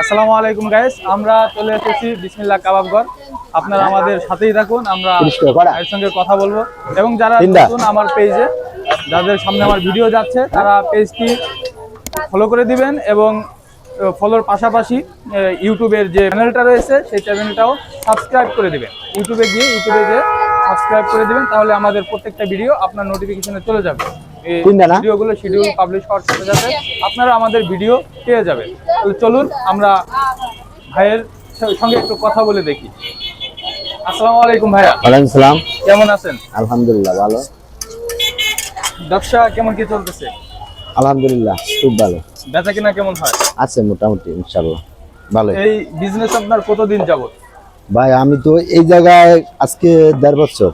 আসসালামু আলাইকুম গাইস আমরা চলে এসেছি বিসমিল্লাহ কাবাবঘর আপনারা আমাদের সাথেই থাকুন আমরা এর সঙ্গে কথা বলব। এবং যারা। নতুন আমার পেজে যাদের সামনে আমার ভিডিও যাচ্ছে তারা পেজটি ফলো করে দিবেন এবং ফলোর পাশাপাশি ইউটিউবের যে চ্যানেলটা রয়েছে সেই চ্যানেলটাও সাবস্ক্রাইব করে দিবেন। ইউটিউবে গিয়ে ইউটিউবে গিয়ে সাবস্ক্রাইব করে দিবেন তাহলে আমাদের প্রত্যেকটা ভিডিও আপনার নোটিফিকেশনে চলে যাবে। তিনটা না? ভিডিওগুলো শিডিউল পাবলিশ হওয়ার সাথে সাথে আপনারা আমাদের ভিডিও পেয়ে যাবেন। তাহলে চলুন আমরা ভাইয়ের সঙ্গে একটু কথা বলে দেখি। আসসালামু আলাইকুম ভাইয়া। ওয়ালাইকুম সালাম। কেমন আছেন? আলহামদুলিল্লাহ ভালো। ব্যবসা কেমন কি চলতেছে? আলহামদুলিল্লাহ খুব ভালো। বেচা কিনা কেমন হয়? আছে মোটামুটি ইনশাল্লাহ ভালো এই বিজনেস আপনার কতদিন যাবত? ভাই আমি তো এই জায়গায় আজকে দেড় বছর।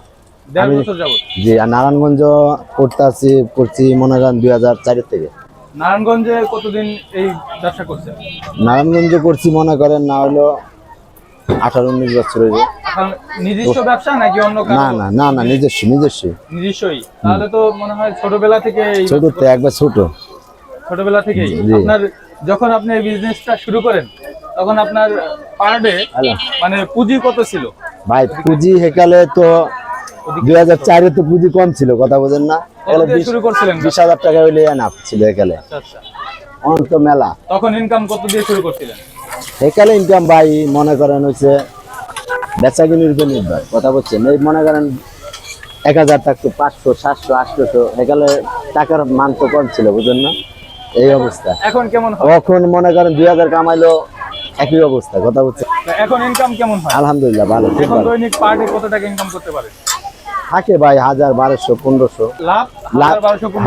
জি আর নারায়ণগঞ্জ করতে আছি করছি মনে করেন দুই হাজার চারের থেকে। নারায়ণগঞ্জে কতদিন এই ব্যবসা করছেন? নারায়ণগঞ্জ করছি মনে করেন না হলো আঠারো উনিশ বছর নিজস্ব ব্যবসা নাকি অন্য না না না না নিজস্ব নিজস্ব। নিজস্বই। তাহলে তো মনে হয় ছোটবেলা থেকে ছোট তো একবার ছোট। ছোটবেলা থেকেই। আপনার যখন আপনি এই বিজনেসটা শুরু করেন তখন আপনার পার ডে মানে পুঁজি কত ছিল? ভাই পুঁজি হেকালে তো দুই হাজার চারে তো পুঁজি কম ছিল কথা বোঝেন না। শুরু করছিলেন? বিশ হাজার টাকা হইলে এনাফ ছিল আচ্ছা আচ্ছা। অন্ত মেলা। তখন ইনকাম কত দিয়ে শুরু করছিলেন? ইনকাম ভাই মনে করেন হচ্ছে বেচা কিনির উপর নির্ভর কথা বলছেন। এই মনে করেন এক হাজার টাকা পাঁচশো সাতশো আটশোশো টাকার মান তো কম ছিল বুঝলেন না? এই অবস্থা। এখন কেমন তখন মনে করেন দুই হাজার কামাইলো একই অবস্থা কথা বলছে এখন ইনকাম কেমন হয়? আলহামদুলিল্লাহ ভালো এখন দৈনিক পার ডে কত টাকা ইনকাম করতে পারে? থাকে ভাই হাজার বারোশো পনেরোশো।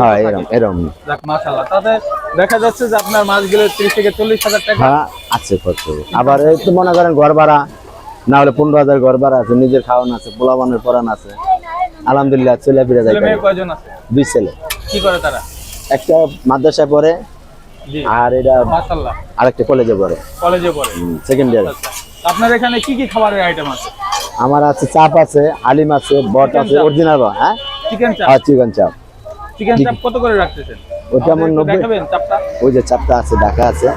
হ্যাঁ এরম এরম। মাশাল্লাহ তাতে দেখা যাচ্ছে যে আপনার মাছ গেলে ত্রিশ থেকে চল্লিশ হাজার টাকা। হ্যাঁ আছে খরচ আবার তো মনে করেন ঘর ভাড়া না হলে পনেরো হাজার ঘর ভাড়া আছে নিজের খাওয়ান আছে পোলাবানের পরান আছে। আলহামদুলিল্লাহ চলে ফিরে যায় ছেলে দুই ছেলে। কি করে তারা? একটা মাদ্রাসায় পড়ে আর এটা আরেকটা কলেজে পড়ে। কলেজে পড়ে। সেকেন্ড ইয়ার আচ্ছা আপনার এখানে কি কি খাবারের আইটেম আছে? আমার আছে চাপ আছে হালিম আছে বট আছে। অরিজিনাল হ্যাঁ? চিকেন চাপ চিকেন চাপ চিকেন চাপ কত করে রাখতেছেন? ওটা আমার আমাদের একটু নব্বই দেখাবেন চাপটা। ওই যে চাপটা আছে ঢাকা আছে।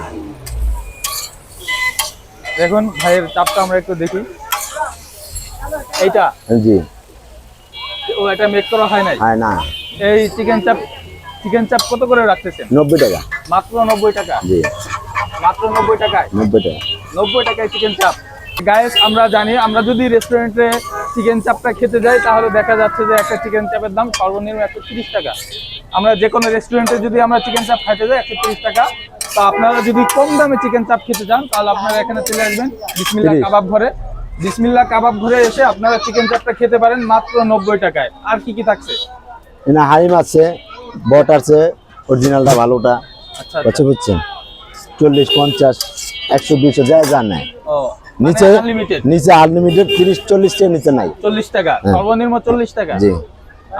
দেখুন ভাইয়ের চাপটা আমরা একটু দেখি। এইটা? জি। ও এটা মেক করা হয় নাই? হ্যাঁ না। এই চিকেন চাপ চিকেন চাপ কত করে রাখতেছেন? নব্বই টাকা। মাত্র নব্বই টাকা? জি। মাত্র নব্বই টাকায়? নব্বই টাকা। নব্বই টাকায় চিকেন চাপ গায়েস আমরা জানি আমরা যদি রেস্টুরেন্টে চিকেন চাপটা খেতে যাই তাহলে দেখা যাচ্ছে যে একটা চিকেন চাপের দাম সর্বনিম্ন একশো তিরিশ টাকা। আমরা যে কোনো রেস্টুরেন্টে যদি আমরা চিকেন চাপ খাইতে যাই একশো তিরিশ টাকা। তো আপনারা যদি কম দামে চিকেন চাপ খেতে চান তাহলে আপনারা এখানে চলে আসবেন বিসমিল্লা কাবাব ঘরে। বিসমিল্লা কাবাব ঘরে এসে আপনারা চিকেন চাপটা খেতে পারেন মাত্র নব্বই টাকায়। আর কি কি থাকছে? না হালিম আছে বট আছে অরিজিনালটা ভালোটা। আচ্ছা বুঝতে বুঝছেন? চল্লিশ পঞ্চাশ একশো দুইশো যা যা নেয়। ও নিচে নিচে আনলিমিটেড তিরিশ চল্লিশ টাকা নিচে নাই। চল্লিশ টাকা। হ্যাঁ। সর্বনিম্ন চল্লিশ টাকা? জি।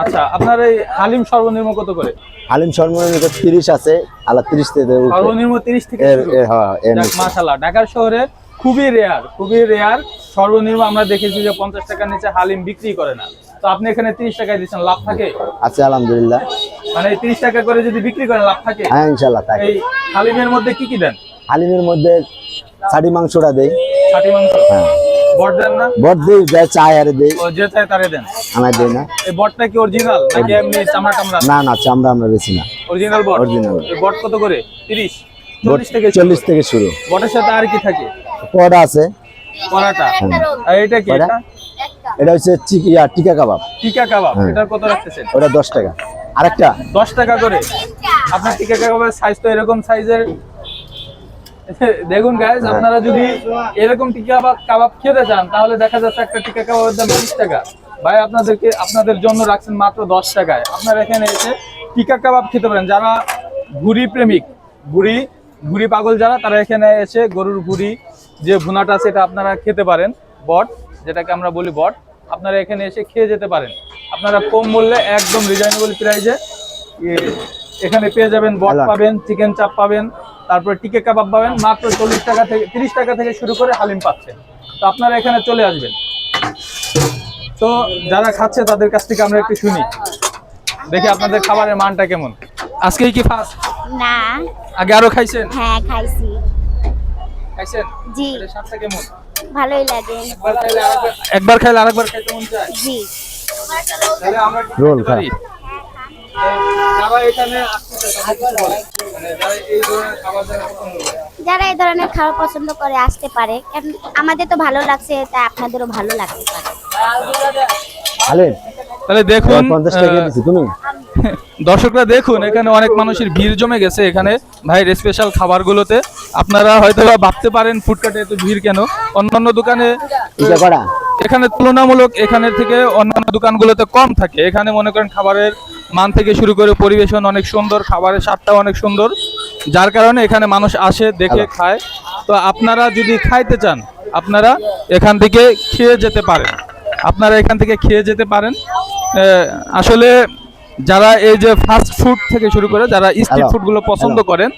আচ্ছা আপনার এই হালিম সর্বনিম্ন কত করে? হালিম সর্বনিম্ন তিরিশ আছে। আলা তিরিশ থেকে উপরে। সর্বনিম্ন তিরিশ থেকে এর হ্যাঁ। মাশাআল্লাহ। ঢাকার শহরে খুবই রেয়ার খুবই রেয়ার সর্বনিম্ন আমরা দেখেছি যে পঞ্চাশ টাকার নিচে হালিম বিক্রি করে না। তো আপনি এখানে তিরিশ টাকায় দিচ্ছেন লাভ থাকে? আছে আলহামদুলিল্লাহ। মানে তিরিশ টাকা করে যদি বিক্রি করেন লাভ থাকে? হ্যাঁ ইনশাল্লাহ থাকে এই হালিমের মধ্যে কি কি দেন? হালিমের মধ্যে ছাড়ি মাংসটা দেই। ছাটি মাংস? হ্যাঁ। বট দেন না? বট দিই যা চায় আরে দেই। ও যে চাই তারে দেন। আমার দেই না। এই বটটা কি অরিজিনাল নাকি এমনি চামড়া টামড়া? না না চামড়া আমরা বেশি না। অরিজিনাল বট? Original। এই বট কত করে? তিরিশ? বট চল্লিশ থেকে চল্লিশ থেকে শুরু। বটের সাথে আর কি থাকে? পড়া আছে। পরাটা। হ্যাঁ। আর এটা কি? এটা এটা হচ্ছে চিক- ইয়া টিকা কাবাব। টিকা কাবাব। হ্যাঁ। এটার কত রাখতেছেন? ওটা দশ টাকা। আরেকটা? দশ টাকা করে। আপনার টিকা কাবাবের সাইজ তো এরকম সাইজের দেখুন গাইজ হ্যাঁ। আপনারা যদি এরকম টিকা বা কাবাব খেতে চান তাহলে দেখা যাচ্ছে একটা টিকা কাবাবের দাম বিশ টাকা। ভাই আপনাদেরকে আপনাদের জন্য রাখছেন মাত্র দশ টাকায়। আপনারা এখানে এসে টিকা কাবাব খেতে পারেন। যারা ভুড়ি প্রেমিক ভুড়ি ভুড়ি পাগল যারা তারা এখানে এসে গরুর ভুড়ি যে ভুনাটা সেটা আপনারা খেতে পারেন। বট যেটাকে আমরা বলি বট আপনারা এখানে এসে খেয়ে যেতে পারেন। আপনারা কম মূল্যে একদম রিজনেবল প্রাইসে এখানে পেয়ে যাবেন বট পাবেন চিকেন চাপ পাবেন তারপরে টিকে কাবাব পাবেন মাত্র চল্লিশ টাকা থেকে তিরিশ টাকা থেকে শুরু করে হালিম পাচ্ছেন। তো আপনারা এখানে চলে আসবেন। তো যারা খাচ্ছে তাদের কাছ থেকে আমরা একটু শুনি। দেখি আপনাদের খাবারের মানটা কেমন। আজকেই কি ফার্স্ট না। আগে আরও খাইছেন? হ্যাঁ খাইছি। খাইছেন? জি। স্বাদটা কেমন? ভালোই লাগে। একবার খাইলে আরেকবার একবার খাইলে আরেকবার খাইতে মন চায়? জি। তাহলে আমরা রোল? তো যারা এখানে আসতে যারা এই ধরনের খাবার পছন্দ করে। যারা এই ধরনের খাবার পছন্দ করে আসতে পারে আমাদের তো ভালো লাগছে তাই আপনাদেরও ভালো লাগতে পারে। তাহলে দেখুন দর্শকরা দেখুন এখানে অনেক মানুষের ভিড় জমে গেছে এখানে ভাইয়ের স্পেশাল খাবারগুলোতে। আপনারা হয়তো বা ভাবতে পারেন ফুডকার্টে এত ভিড় কেন? অন্যান্য দোকানে এখানে তুলনামূলক এখানের থেকে অন্যান্য দোকানগুলোতে কম থাকে। এখানে মনে করেন খাবারের মান থেকে শুরু করে পরিবেশন অনেক সুন্দর খাবারের স্বাদটাও অনেক সুন্দর। যার কারণে এখানে মানুষ আসে দেখে খায়। তো আপনারা যদি খাইতে চান আপনারা এখান থেকে খেয়ে যেতে পারেন। আপনারা এখান থেকে খেয়ে যেতে পারেন। আসলে যারা এই যে ফাস্ট ফুড থেকে শুরু করে যারা স্ট্রিট ফুডগুলো পছন্দ করেন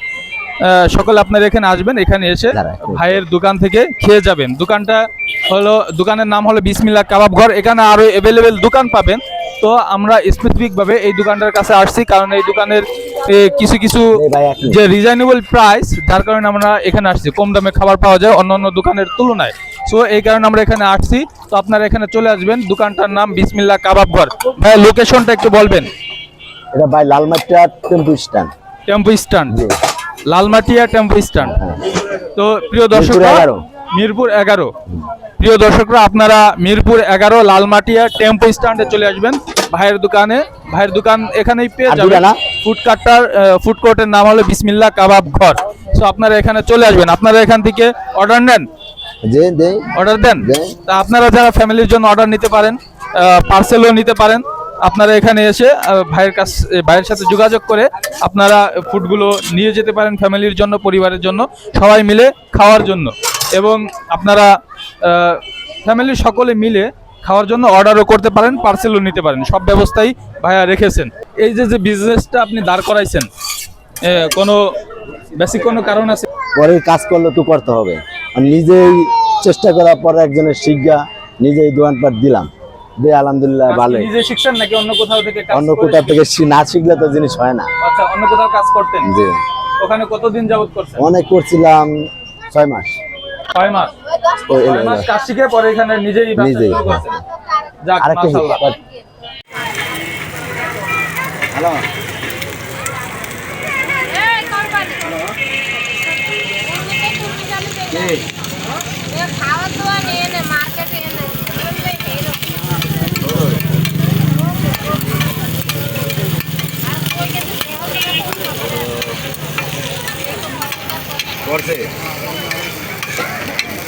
সকলে আপনারা এখানে আসবেন এখানে এসে ভাইয়ের দোকান থেকে খেয়ে যাবেন। দোকানটা হলো দোকানের নাম হলো বিসমিল্লা কাবাব ঘর। এখানে আরও অ্যাভেলেবেল দোকান পাবেন। তো আমরা স্পেসিফিক ভাবে এই দোকানটার কাছে আসছি কারণ এই দোকানের কিছু কিছু। যে রিজনেবল প্রাইস যার কারণে আমরা এখানে আসছি। কম দামে খাবার পাওয়া যায় অন্য অন্য দোকানের তুলনায়। সো এই কারণে আমরা এখানে আসছি। তো আপনারা এখানে চলে আসবেন। দোকানটার নাম বিসমিল্লা কাবাব ঘর। ভাই লোকেশনটা একটু বলবেন। এটা ভাই Lalmatia tempo stand. Tempo stand. Lalmatia tempo stand. হ্যাঁ। তো প্রিয় দর্শক মিরপুর 11 মিরপুর এগারো। প্রিয় দর্শকরা আপনারা মিরপুর এগারো লালমাটিয়া টেম্পো স্ট্যান্ডে চলে আসবেন। ভাইয়ের দোকানে ভাইয়ের দোকান এখানেই পেয়ে যাবেন। দুটা না? ফুড ফুড কোর্টের নাম হলো বিসমিল্লা কাবাব ঘর। সো আপনারা এখানে চলে আসবেন। আপনারা এখান থেকে অর্ডার নেন? অর্ডার দেন। তা আপনারা যারা ফ্যামিলির জন্য অর্ডার নিতে পারেন পার্সেলও নিতে পারেন। আপনারা এখানে এসে ভাইয়ের কাছ ভাইয়ের সাথে যোগাযোগ করে আপনারা ফুডগুলো নিয়ে যেতে পারেন ফ্যামিলির জন্য পরিবারের জন্য সবাই মিলে খাওয়ার জন্য। এবং আপনারা ফ্যামিলি সকলে মিলে খাওয়ার জন্য অর্ডারও করতে পারেন পার্সেলও নিতে পারেন। সব ব্যবস্থাই ভাইয়া রেখেছেন। এই যে যে বিজনেসটা আপনি দাঁড় করাইছেন কোনো বেসিক কোনো কারণ আছে? পরে কাজ করলে তো করতে হবে। আর নিজেই চেষ্টা করার পরে একজনের শিক্ষা নিজেই দোকানপাট দিলাম। দিয়ে আলহামদুলিল্লাহ ভালো নিজে শিখছেন নাকি অন্য কোথাও থেকে অন্য করে কোথা থেকে না শিখলে তো জিনিস হয় না। আচ্ছা অন্য কোথাও কাজ করতেন? জি। ওখানে কতদিন যাবত করছেন? অনেক করছিলাম ছয় মাস। ছয় মাস। ছয় মাস কাজ শিখে পরে এখানে নিজেই নিজেই, যাক মাশাআল্লাহ। হ্যালো।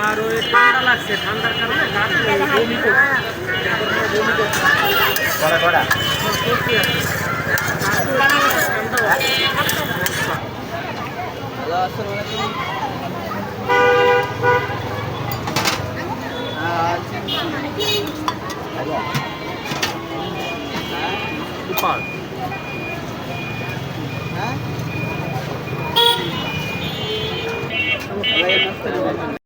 আর ওই ঠান্ডা লাগছে ঠান্ডার কারণে বমি করছে ごいます。